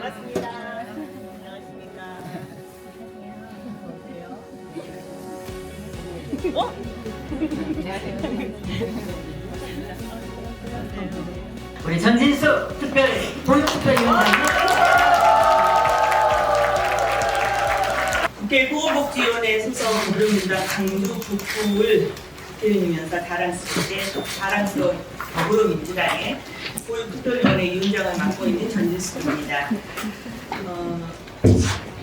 반갑습니다. 안녕하십니까. 어? 우리 전진수 특별 보육특별위원장님 국회 보호복지위원회 소속 무료민주당 강주 북부를 대변이면서 자랑스럽게 자랑스러운 더불어민주당의 보육특별위원회 위원장을 맡고 있는 전진수입니다. 어,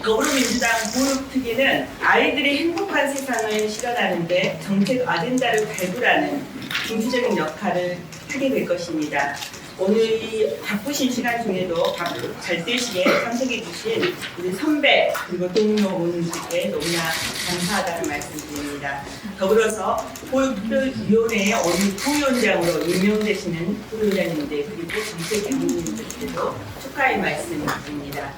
더불어민주당 보육특위는 아이들의 행복한 세상을 실현하는데 정책 아젠다를 발굴하는 중추적인 역할을 하게 될 것입니다. 오늘 이 바쁘신 시간 중에도 잘 때시에 참석해 주신 우리 선배 그리고 동료 의원님께 너무나 감사하다는 말씀드립니다. 더불어서 보육특별위원회의 오늘 부위원장으로 임명되시는 부위원장님들 그리고 정책위원님들께도 축하의 말씀드립니다.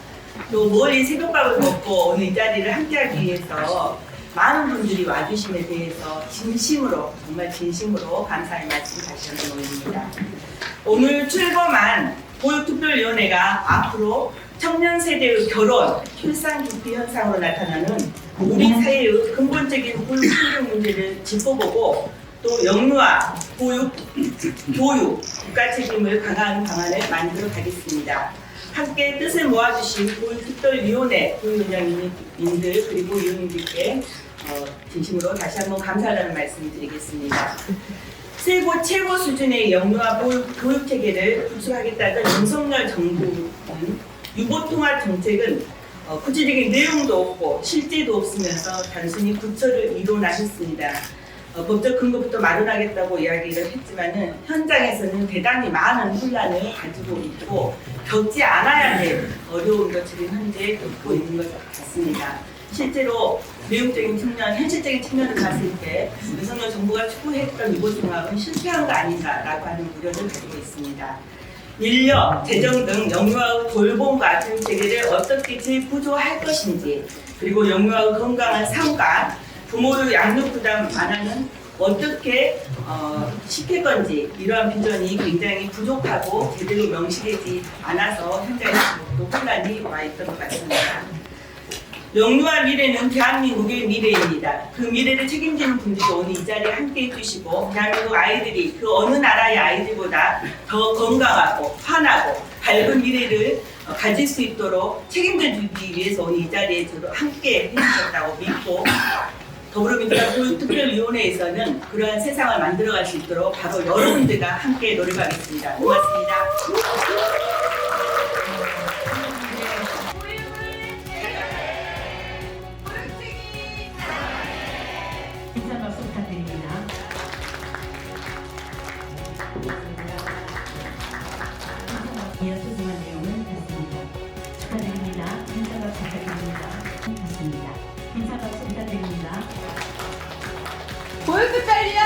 또 멀리 새벽밥을 먹고 오늘 이 자리를 함께하기 위해서 많은 분들이 와주심에 대해서 진심으로 정말 진심으로 감사의 말씀 다시 한번 올립니다. 오늘 출범한 보육특별위원회가 앞으로 청년 세대의 결혼, 출산 기피 현상으로 나타나는 우리 사회의 근본적인 보육 환경 문제를 짚어보고 또 영유아, 보육, 교육, 국가 책임을 강화하는 방안을 만들어 가겠습니다. 함께 뜻을 모아주신 보육특별위원회 부위원장님들 그리고 위원님들께 어, 진심으로 다시 한번 감사하다는 말씀을 드리겠습니다. 세고 최고 수준의 영유아 교육 체계를 구축하겠다던 윤석열 정부는 유보통합 정책은 어, 구체적인 내용도 없고 실제도 없으면서 단순히 부처를 이론화 했습니다. 어, 법적 근거부터 마련하겠다고 이야기를 했지만은 현장에서는 대단히 많은 혼란을 가지고 있고 겪지 않아야 할 어려운 것들이 현재 겪고 있는 것 같습니다. 실제로 내용적인 측면, 현실적인 측면을 봤을 때 윤석열 정부가 추구했던 유보통합은 실패한 거 아닌가라고 하는 우려를 가지고 있습니다. 인력, 재정 등 영유아의 돌봄 같은 체계를 어떻게 재구조할 것인지 그리고 영유아의 건강한 삶과 부모의 양육 부담 완화는 어떻게 어, 시킬 건지 이러한 비전이 굉장히 부족하고 제대로 명시되지 않아서 현장에서 또 혼란이 와 있던 것 같습니다. 영유아 미래는 대한민국의 미래입니다. 그 미래를 책임지는 분들이 오늘 이 자리에 함께 해주시고 대한민국 아이들이 그 어느 나라의 아이들보다 더 건강하고 환하고 밝은 미래를 어, 가질 수 있도록 책임져 주기 위해서 오늘 이 자리에 저도 함께 해주셨다고 믿고 더불어민주당 보육특별위원회에서는 그러한 세상을 만들어갈 수 있도록 바로 여러분들과 함께 노력하겠습니다. 고맙습니다. 인사 박수 부탁드립니다. 이어 소 같습니